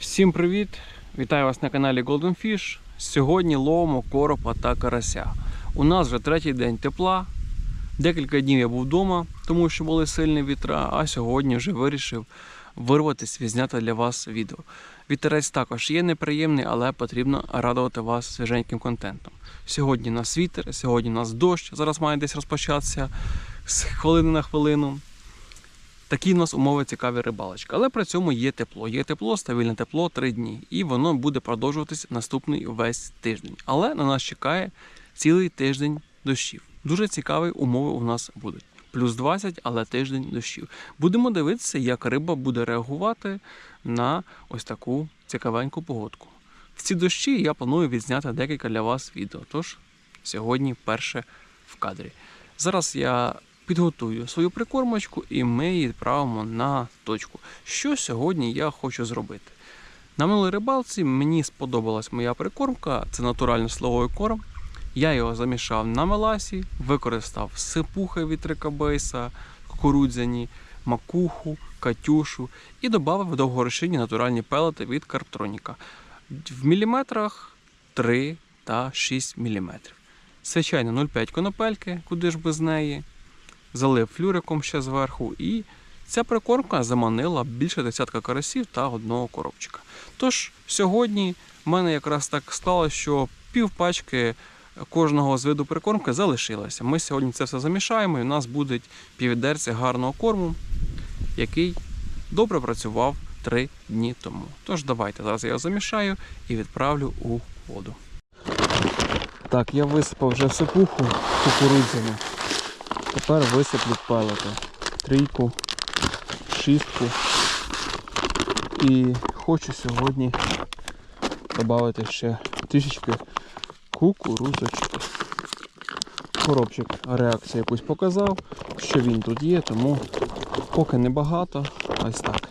Всім привіт! Вітаю вас на каналі Golden Fish. Сьогодні ловимо коропа та карася. У нас вже третій день тепла. Декілька днів я був вдома, тому що були сильні вітра, а сьогодні вже вирішив вирватися і зняти для вас відео. Вітерець також є неприємний, але потрібно радувати вас свіженьким контентом. Сьогодні у нас вітер, сьогодні у нас дощ, зараз має десь розпочатися з хвилини на хвилину. Такі в нас умови цікаві рибалочки. Але при цьому є тепло. Є тепло, стабільне тепло 3 дні. І воно буде продовжуватись наступний весь тиждень. Але на нас чекає цілий тиждень дощів. Дуже цікаві умови у нас будуть. Плюс 20, але тиждень дощів. Будемо дивитися, як риба буде реагувати на ось таку цікавеньку погодку. В ці дощі я планую відзняти декілька для вас відео. Тож сьогодні перше в кадрі. Зараз я підготую свою прикормочку і ми її відправимо на точку. Що сьогодні я хочу зробити? На минулій рибалці мені сподобалась моя прикормка, це натурально слововий корм. Я його замішав на меласі, використав сипухи від рикабейса, кукурудзяні, макуху, катюшу і додав довгорошинні натуральні пелети від Карптроніка. В міліметрах 3 та 6 міліметрів. Звичайно, 0,5 конопельки, куди ж без неї залив флюриком ще зверху, і ця прикормка заманила більше десятка карасів та одного коробчика. Тож сьогодні в мене якраз так сталося, що пів пачки кожного з виду прикормки залишилося. Ми сьогодні це все замішаємо, і у нас буде піввідерця гарного корму, який добре працював три дні тому. Тож давайте зараз я його замішаю і відправлю у воду. Так, я висипав вже сипуху кукурудзяну. Тепер висиплю пелети. Трійку, шістку. І хочу сьогодні додати ще трішечки кукурузочки. Коробчик реакцію якусь показав, що він тут є, тому поки небагато. Ось так.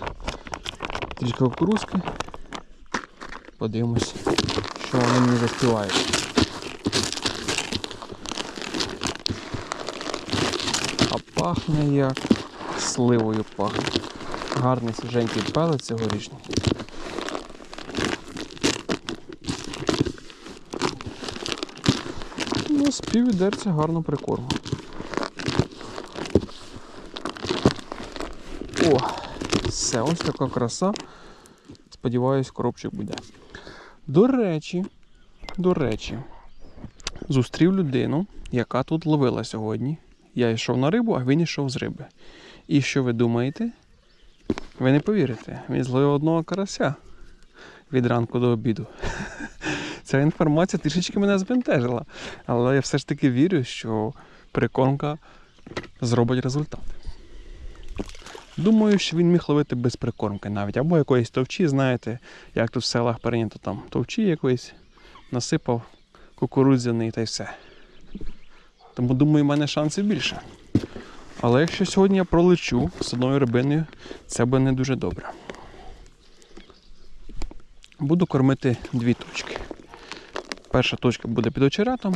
Трішки кукурузки. Подивимось, що вони мені заспівають. Пахне як сливою пахне. Гарний свіженький пелець цьогорічний. Ну, з піввідерця гарно прикорму. О, все, ось така краса. Сподіваюсь, коробчик буде. До речі, до речі, зустрів людину, яка тут ловила сьогодні. Я йшов на рибу, а він йшов з риби. І що ви думаєте? Ви не повірите, він зловив одного карася від ранку до обіду. Ця інформація трішечки мене збентежила. Але я все ж таки вірю, що прикормка зробить результат. Думаю, що він міг ловити без прикормки навіть, або якоїсь товчі, знаєте, як тут в селах прийнято там товчі якоїсь, насипав кукурудзяний та й все. Тому думаю, в мене шансів більше. Але якщо сьогодні я пролечу з одною рибиною, це буде не дуже добре. Буду кормити дві точки. Перша точка буде під очеретом,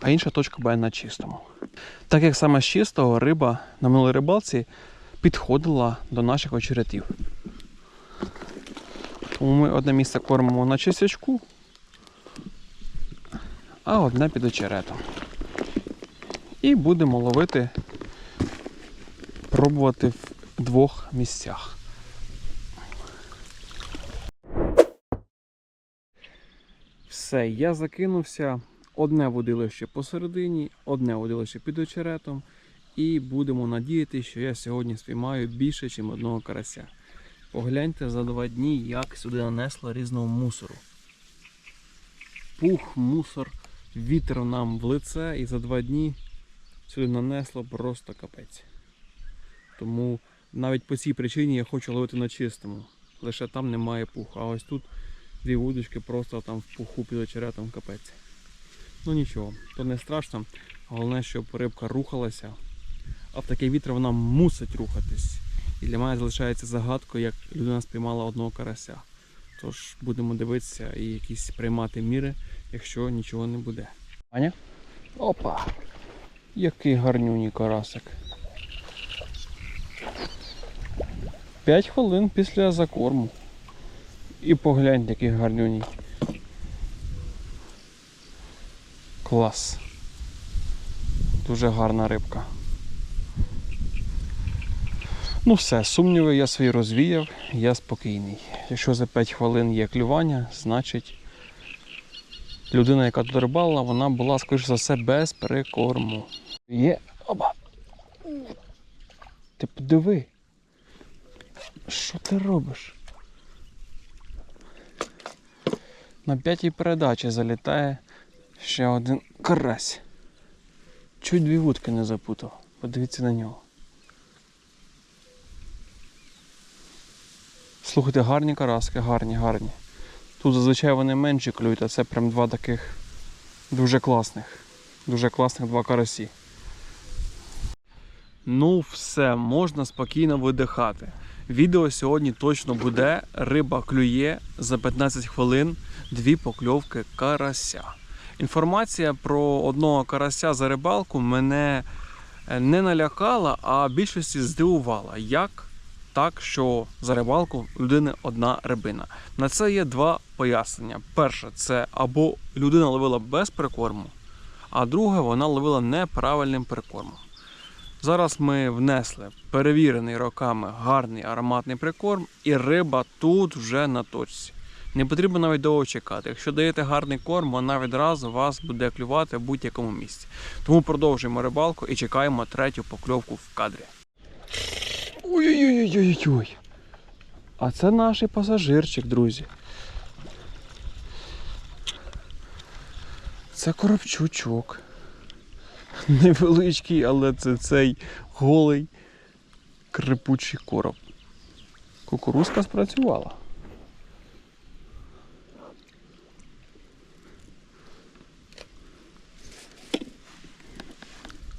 а інша точка буде на чистому. Так як саме з чистого риба на минулій рибалці підходила до наших очеретів. Тому ми одне місце кормимо на чистячку, а одне під очеретом. І будемо ловити, пробувати в двох місцях. Все, я закинувся. Одне водилище посередині, одне водилище під очеретом. І будемо надіятися, що я сьогодні спіймаю більше, ніж одного карася. Погляньте за два дні, як сюди нанесло різного мусору. Пух, мусор, вітер нам в лице і за два дні сюди нанесло просто капець. Тому навіть по цій причині я хочу ловити на чистому. Лише там немає пуху. А ось тут дві вудочки просто там в пуху під очеретом капець. Ну нічого, то не страшно. Головне, щоб рибка рухалася. А в такий вітер вона мусить рухатись. І для мене залишається загадкою, як людина спіймала одного карася. Тож будемо дивитися і якісь приймати міри, якщо нічого не буде. Аня? Опа! Який гарнюній карасик. 5 хвилин після закорму. І погляньте, який гарнюній. Клас. Дуже гарна рибка. Ну все, сумніви я свої розвіяв, я спокійний. Якщо за 5 хвилин є клювання, значить людина, яка тут рибалила, вона була, скоріш за все, без прикорму. Є. Оба. Ти подиви. Що ти робиш? На п'ятій передачі залітає ще один карась. Чуть дві вудки не запутав. Подивіться на нього. Слухайте, гарні караски, гарні, гарні. Тут зазвичай вони менші клюють, а це прям два таких дуже класних. Дуже класних два карасі. Ну, все, можна спокійно видихати. Відео сьогодні точно буде. Риба клює за 15 хвилин дві покльовки карася. Інформація про одного карася за рибалку мене е, не налякала, а більшості здивувала. Як так, що за рибалку людини одна рибина? На це є два пояснення. Перше, це або людина ловила без прикорму, а друге, вона ловила неправильним прикормом. Зараз ми внесли перевірений роками гарний ароматний прикорм, і риба тут вже на точці. Не потрібно навіть довго чекати. Якщо даєте гарний корм, вона відразу вас буде клювати в будь-якому місці. Тому продовжуємо рибалку і чекаємо третю покльовку в кадрі. Ой-ой-ой-ой-ой. А це наш пасажирчик, друзі. Це коробчучок. Невеличкий, але це цей голий крипучий короб. Кукурузка спрацювала.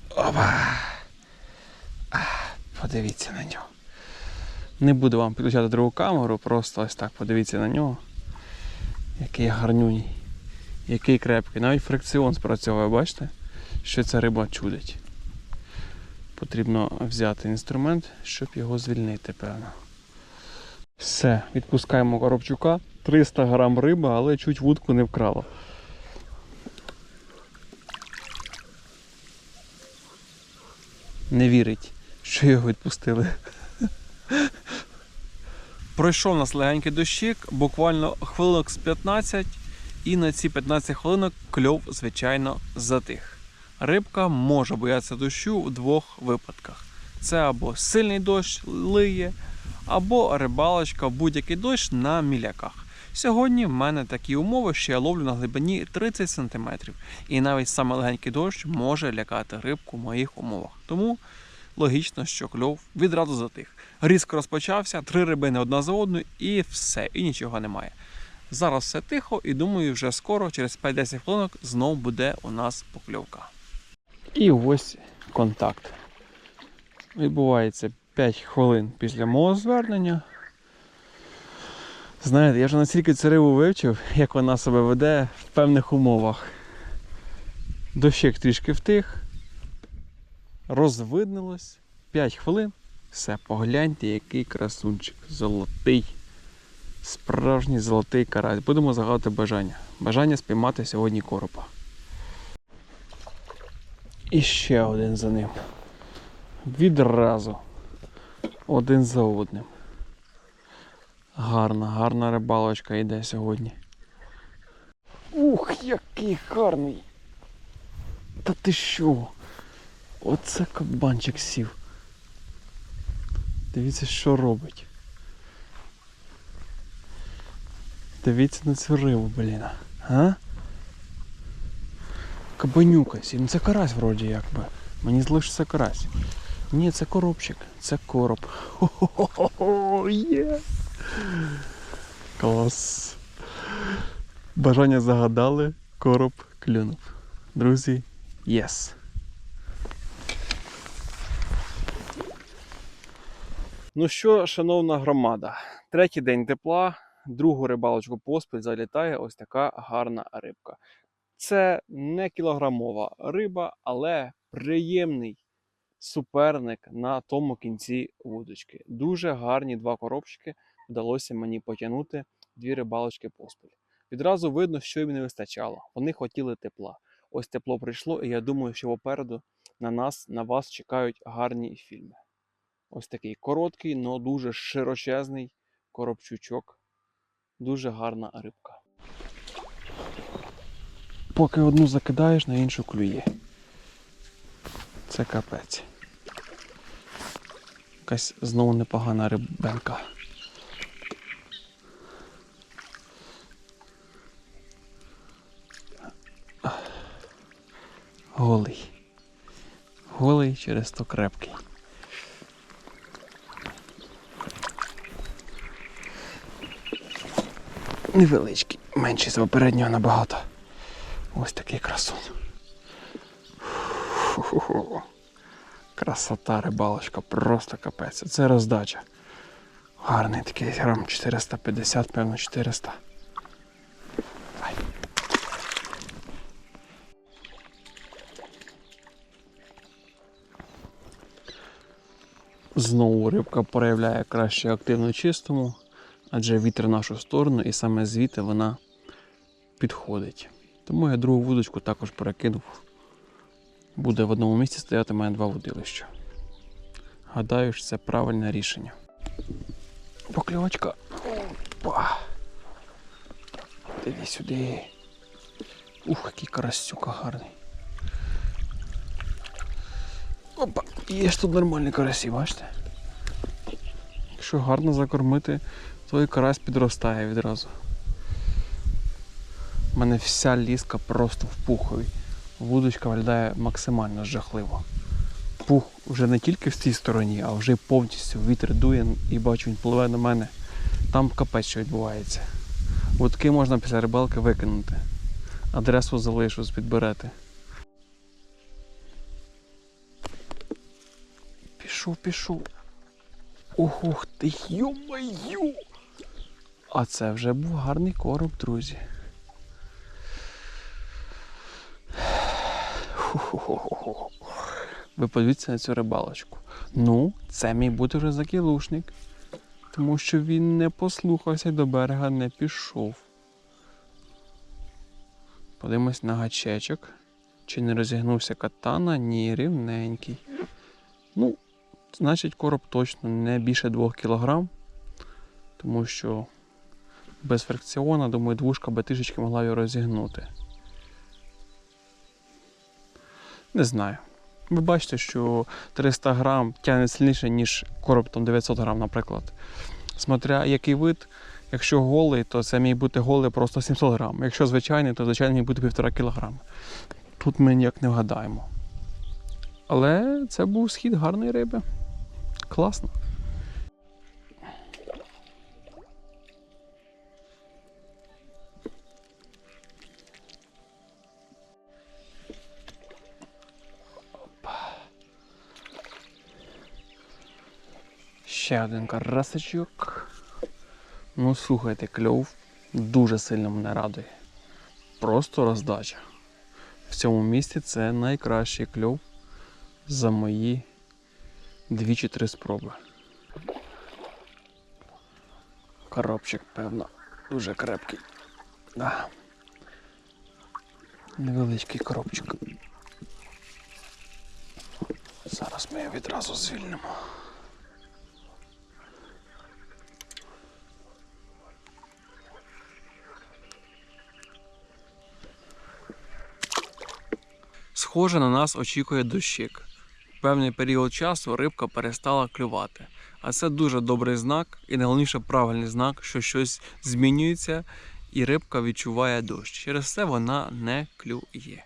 Опа! Подивіться на нього. Не буду вам підключати другу камеру, просто ось так подивіться на нього. Який гарнюній, який крепкий. Навіть фрикціон спрацьовує, бачите? Що ця риба чудить. Потрібно взяти інструмент, щоб його звільнити, певно. Все, відпускаємо коробчука. 300 грам риби, але чуть вудку не вкрало. Не вірить, що його відпустили. Пройшов у нас легенький дощик, буквально хвилинок з 15, і на ці 15 хвилинок кльов, звичайно, затих. Рибка може боятися дощу в двох випадках: це або сильний дощ лиє, або рибалочка в будь-який дощ на міляках. Сьогодні в мене такі умови, що я ловлю на глибині 30 см, і навіть саме легенький дощ може лякати рибку в моїх умовах. Тому логічно, що кльов відразу затих. Різко розпочався, три рибини одна за одною, і все, і нічого немає. Зараз все тихо, і думаю, вже скоро, через 5-10 хвилинок, знов буде у нас покльовка. І ось контакт. Відбувається 5 хвилин після мого звернення. Знаєте, я вже настільки цю рибу вивчив, як вона себе веде в певних умовах. Дощик трішки втих, розвиднилось. 5 хвилин. Все, погляньте, який красунчик. Золотий. Справжній золотий карась. Будемо загадувати бажання. Бажання спіймати сьогодні коропа. І ще один за ним. Відразу. Один за одним. Гарна, гарна рибалочка йде сьогодні. Ух, який гарний! Та ти що? Оце кабанчик сів. Дивіться, що робить. Дивіться на цю рибу, блін. А? Кабанюка сів. Ну це карась вроді якби. Мені це карась. Ні, це коробчик, це короб. Хо-хо-хо, є. Клас. Бажання загадали, короб клюнув. Друзі, єс. Ну що, шановна громада, третій день тепла, другу рибалочку поспіль залітає ось така гарна рибка. Це не кілограмова риба, але приємний суперник на тому кінці вудочки. Дуже гарні два коробчики вдалося мені потягнути дві рибалочки поспіль. Відразу видно, що їм не вистачало. Вони хотіли тепла. Ось тепло прийшло, і я думаю, що попереду на нас, на вас чекають гарні фільми. Ось такий короткий, але дуже широчезний коробчучок. Дуже гарна рибка. Поки одну закидаєш, на іншу клює. Це капець. Якась знову непогана рибенка. Голий. Голий через то крепкий. Невеличкий, менший за попереднього набагато. Ось такий красун. Фу-ху-ху. Красота рибалочка, просто капець. Це роздача. Гарний такий грам 450, певно 400. Ай. Знову рибка проявляє краще активно чистому, адже вітер в нашу сторону і саме звідти вона підходить. Тому я другу вудочку також перекинув. Буде в одному місці стояти мене два водилища. Гадаю, що це правильне рішення. Покльовочка. Опа. Іди сюди. Ух, який карасюка гарний. Опа, є ж тут нормальні карасі, бачите? Якщо гарно закормити, то і карась підростає відразу. У мене вся ліска просто в пухові. Вудочка виглядає максимально жахливо. Пух вже не тільки в цій стороні, а вже повністю вітер дує і бачу, він пливе на мене. Там капець що відбувається. Вудки можна після рибалки викинути. Адресу залишу, підберете. Пішов, пішов. Ох, ух ти, йо-маю! А це вже був гарний короб, друзі. Ви подивіться на цю рибалочку. Ну, це мій бути вже закілушник. Тому що він не послухався і до берега не пішов. Подивимось на гачечок. Чи не розігнувся катана? Ні, рівненький. Ну, значить, короб точно не більше 2 кг. Тому що без фрикціона, думаю, двушка би трішечки могла його розігнути. Не знаю. Ви бачите, що 300 грам тягне сильніше, ніж короб там 900 грам, наприклад. Смотря який вид, якщо голий, то це міг бути голий просто 700 грам. Якщо звичайний, то звичайний міг бути 1,5 кг. Тут ми ніяк не вгадаємо. Але це був схід гарної риби. Класно. Ще один карасичок. Ну, слухайте, кльов дуже сильно мене радує. Просто роздача. В цьому місці це найкращий кльов за мої дві чи три спроби. Коробчик, певно, дуже крепкий. Да. Невеличкий коробчик. Зараз ми його відразу звільнимо. Схоже, на нас очікує дощик. Певний період часу рибка перестала клювати. А це дуже добрий знак і найголовніше правильний знак, що щось змінюється і рибка відчуває дощ. Через це вона не клює.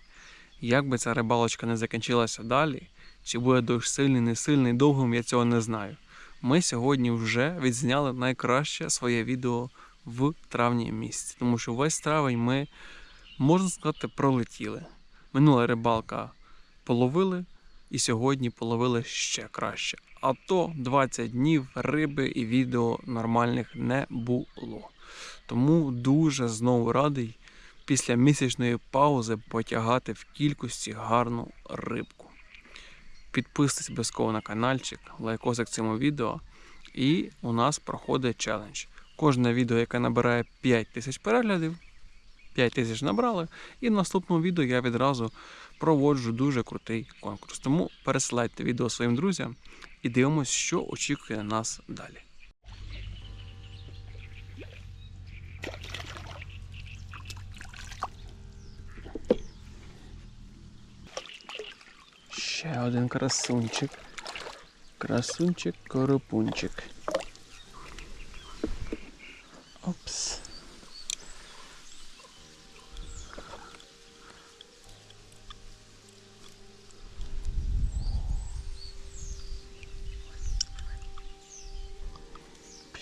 Як би ця рибалочка не закінчилася далі, чи буде дощ сильний, не сильний, довгим, я цього не знаю. Ми сьогодні вже відзняли найкраще своє відео в травні місяці, тому що весь травень ми, можна сказати, пролетіли. Минула рибалка половили, і сьогодні половили ще краще. А то 20 днів риби і відео нормальних не було. Тому дуже знову радий після місячної паузи потягати в кількості гарну рибку. Підписуйтесь обов'язково на каналчик, лайкосик цьому відео. І у нас проходить челендж. Кожне відео, яке набирає 5 тисяч переглядів, 5 тисяч набрали, і в наступному відео я відразу проводжу дуже крутий конкурс. Тому пересилайте відео своїм друзям і дивимося, що очікує нас далі. Ще один красунчик. Красунчик коропунчик. Опс.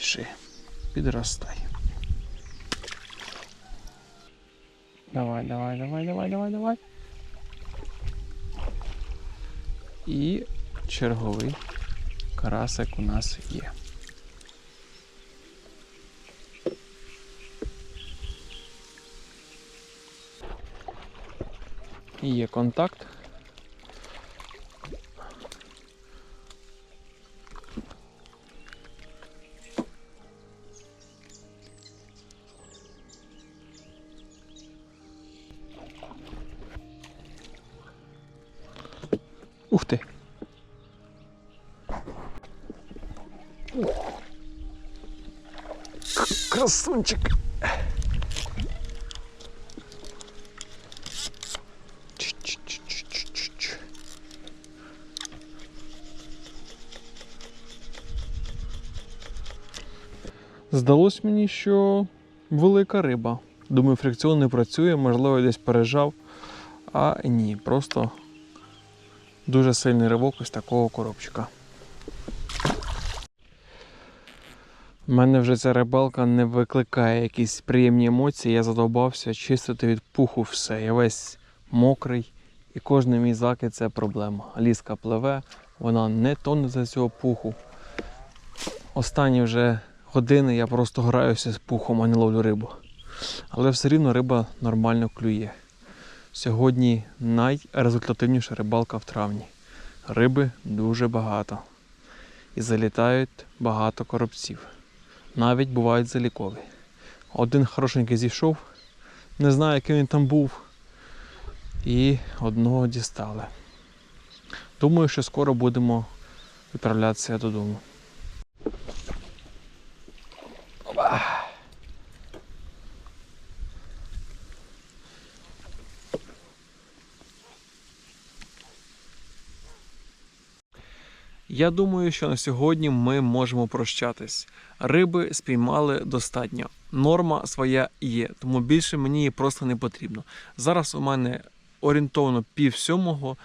Піши, підростай. Давай, давай, давай, давай, давай, давай. І черговий карасик у нас є. Є контакт. Ух ти! Красунчик! Здалось мені, що велика риба. Думаю, фрикціон не працює, можливо, десь пережав. А ні, просто дуже сильний ривок ось такого коробчика. У мене вже ця рибалка не викликає якісь приємні емоції. Я задовбався чистити від пуху все. Я весь мокрий, і кожен мій закид це проблема. Ліска пливе, вона не тоне за цього пуху. Останні вже години я просто граюся з пухом, а не ловлю рибу. Але все рівно риба нормально клює. Сьогодні найрезультативніша рибалка в травні. Риби дуже багато. І залітають багато коробців. Навіть бувають залікові. Один хорошенький зійшов, не знаю, яким він там був. І одного дістали. Думаю, що скоро будемо відправлятися додому. Я думаю, що на сьогодні ми можемо прощатись. Риби спіймали достатньо. Норма своя є, тому більше мені її просто не потрібно. Зараз у мене орієнтовно пів сьомого.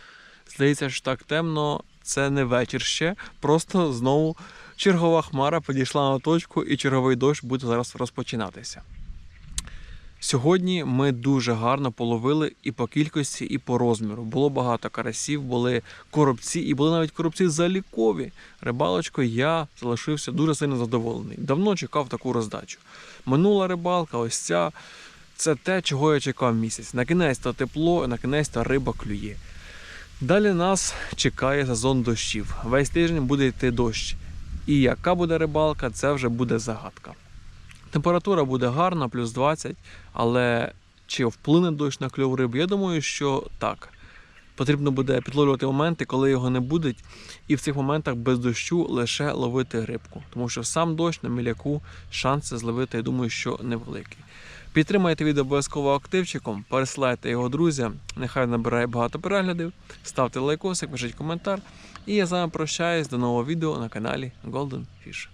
Здається, що так темно. Це не вечір ще. Просто знову чергова хмара підійшла на точку, і черговий дощ буде зараз розпочинатися. Сьогодні ми дуже гарно половили і по кількості, і по розміру. Було багато карасів, були коробці, і були навіть коробці залікові. Рибалочкою я залишився дуже сильно задоволений. Давно чекав таку роздачу. Минула рибалка, ось ця. Це те, чого я чекав місяць. На кінець то тепло, на кінець то риба клює. Далі нас чекає сезон дощів. Весь тиждень буде йти дощ. І яка буде рибалка, це вже буде загадка. Температура буде гарна, плюс 20, але чи вплине дощ на кльов риби? Я думаю, що так. Потрібно буде підловлювати моменти, коли його не буде, і в цих моментах без дощу лише ловити рибку. Тому що сам дощ на міляку шанси зловити, я думаю, що невеликі. Підтримайте відео обов'язково активчиком, пересилайте його друзям, нехай набирає багато переглядів, ставте лайкосик, пишіть коментар. І я з вами прощаюсь до нового відео на каналі Golden Fish.